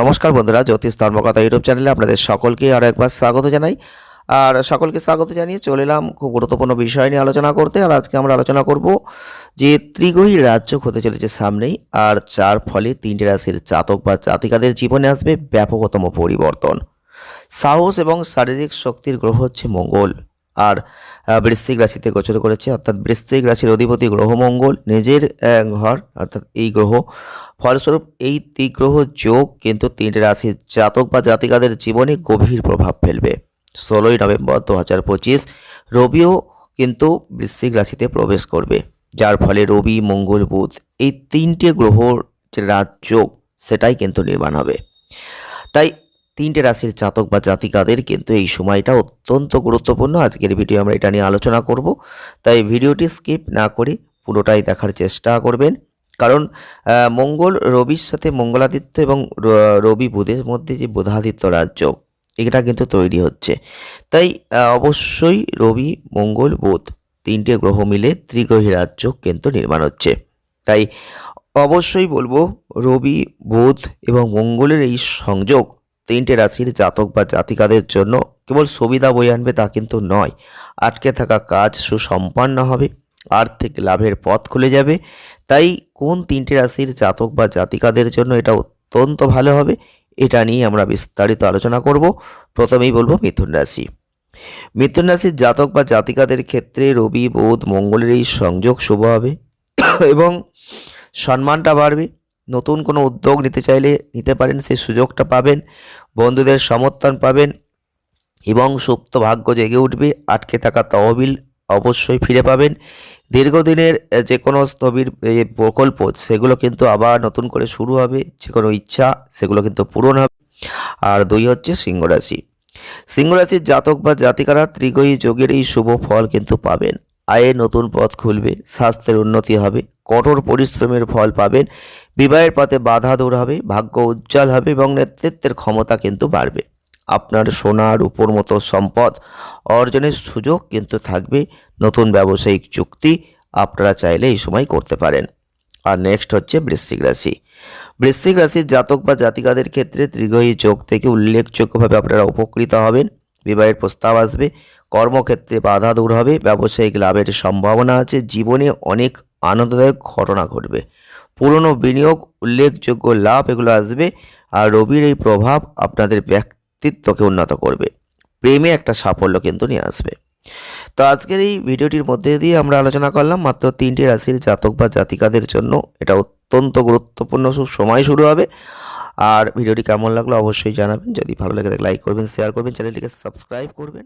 নমস্কার বন্ধুরা, জ্যোতিষ ধর্মকথা ইউটিউব চ্যানেলে আপনাদের সকলকে আরও একবার স্বাগত জানাই। আর সকলকে স্বাগত জানিয়ে চলে এলাম খুব গুরুত্বপূর্ণ বিষয় নিয়ে আলোচনা করতে। আর আজকে আমরা আলোচনা করব যে ত্রিগ্রহী রাজ্য হতে চলেছে সামনেই, আর যার ফলে তিনটে রাশির জাতক বা জাতিকাদের জীবনে আসবে ব্যাপকতম পরিবর্তন। সাহস এবং শারীরিক শক্তির গ্রহ হচ্ছে মঙ্গল। আর বৃশ্চিক রাশিতে গোচর করেছে, অর্থাৎ বৃশ্চিক রাশির অধিপতি গ্রহ মঙ্গল, নিজের ঘর, অর্থাৎ এই গ্রহ। ফলস্বরূপ এই ত্রিগ্রহ যোগ কিন্তু তিনটে রাশির জাতক বা জাতিকাদের জীবনে গভীর প্রভাব ফেলবে। ষোলোই নভেম্বর দু হাজার পঁচিশ, রবিও কিন্তু বৃশ্চিক রাশিতে প্রবেশ করবে। যার ফলে রবি, মঙ্গল, বুধ এই তিনটে গ্রহর যে রাজযোগ সেটাই কিন্তু নির্মাণ হবে। তাই তিনটে রাশির জাতক বা জাতিকাদের কিন্তু এই সময়টা অত্যন্ত গুরুত্বপূর্ণ। আজকের ভিডিও আমরা এটা নিয়ে আলোচনা করব। তাই ভিডিওটি স্কিপ না করে পুরোটাই দেখার চেষ্টা করবেন। কারণ মঙ্গল রবির সাথে মঙ্গলাদিত্য এবং রবি বুধের মধ্যে যে বুধাদিত্য রাজ্য, এটা কিন্তু তৈরি হচ্ছে। তাই অবশ্যই রবি, মঙ্গল, বুধ তিনটে গ্রহ মিলে ত্রিগ্রহী রাজ্য কিন্তু নির্মাণ হচ্ছে। তাই অবশ্যই বলব, রবি, বুধ এবং মঙ্গলের এই সংযোগ তিনটে রাশির জাতক বা জাতিকাদের জন্য কেবল সুবিধা বয়ে আনবে তা কিন্তু নয়। আটকে থাকা কাজ সুসম্পন্ন হবে, আর্থিক লাভের পথ খুলে যাবে। তাই কোন তিনটে রাশির জাতক বা জাতিকাদের জন্য এটা অত্যন্ত ভালো হবে, এটা নিয়ে আমরা বিস্তারিত আলোচনা করব। প্রথমেই বলব মিথুন রাশি। মিথুন রাশির জাতক বা জাতিকাদের ক্ষেত্রে রবি, বুধ, মঙ্গলের এই সংযোগ শুভ হবে এবং সম্মানটা বাড়বে। নতুন কোনো উদ্যোগ নিতে চাইলে নিতে পারেন, সেই সুযোগটা পাবেন, বন্ধুদের সমর্থন পাবেন এবং সুপ্ত ভাগ্য জেগে উঠবে, আটকে থাকা তহবিল অবশ্যই ফিরে পাবেন। দীর্ঘদিনের যে কোনো স্থবির প্রকল্প, সেগুলো কিন্তু আবার নতুন করে শুরু হবে যে কোনো ইচ্ছা, সেগুলো কিন্তু পূরণ হবে। আর দুই হচ্ছে সিংহ রাশি। সিংহ রাশির জাতক বা জাতিকারা ত্রিগয়ী যোগের এই শুভ ফল কিন্তু পাবেন। আয়ের নতুন পথ খুলবে, স্বাস্থ্যের উন্নতি হবে কঠোর পরিশ্রমের ফল পাবেন। বিবাহের পথে বাধা দূর হবে, ভাগ্য উজ্জ্বল হবে এবং নেতৃত্বের ক্ষমতা কিন্তু বাড়বে। আপনার সোনার উপর মতো সম্পদ অর্জনের সুযোগ কিন্তু থাকবে। নতুন ব্যবসায়িক চুক্তি আপনারা চাইলে এই সময় করতে পারেন। আর নেক্সট হচ্ছে বৃশ্চিক রাশি। বৃশ্চিক রাশির জাতক বা জাতিকাদের ক্ষেত্রে ত্রিগ্রহী যোগ থেকে উল্লেখযোগ্যভাবে আপনারা উপকৃত হবেন। বিবাহের প্রস্তাব আসবে, কর্মক্ষেত্রে বাধা দূর হবে, ব্যবসায়িক লাভের সম্ভাবনা আছে, জীবনে অনেক আনন্দদায়ক ঘটনা ঘটবে। পুরনো বিনিয়োগ, উল্লেখযোগ্য লাভ এগুলো আসবে আর রবির এই প্রভাব আপনাদের ব্যক্তিত্বকে উন্নত করবে। প্রেমে একটা সাফল্য কিন্তু নিয়ে আসবে। তো আজকের এই ভিডিওটির মধ্যে দিয়ে আমরা আলোচনা করলাম, মাত্র তিনটি রাশির জাতক বা জাতিকাদের জন্য। এটা অত্যন্ত গুরুত্বপূর্ণ সময় শুরু হবে। আর ভিডিওটি কেমন লাগল অবশ্যই জানাবেন। যদি ভালো লাগে লাইক করবেন, শেয়ার করবেন, চ্যানেলটিকে সাবস্ক্রাইব করবেন।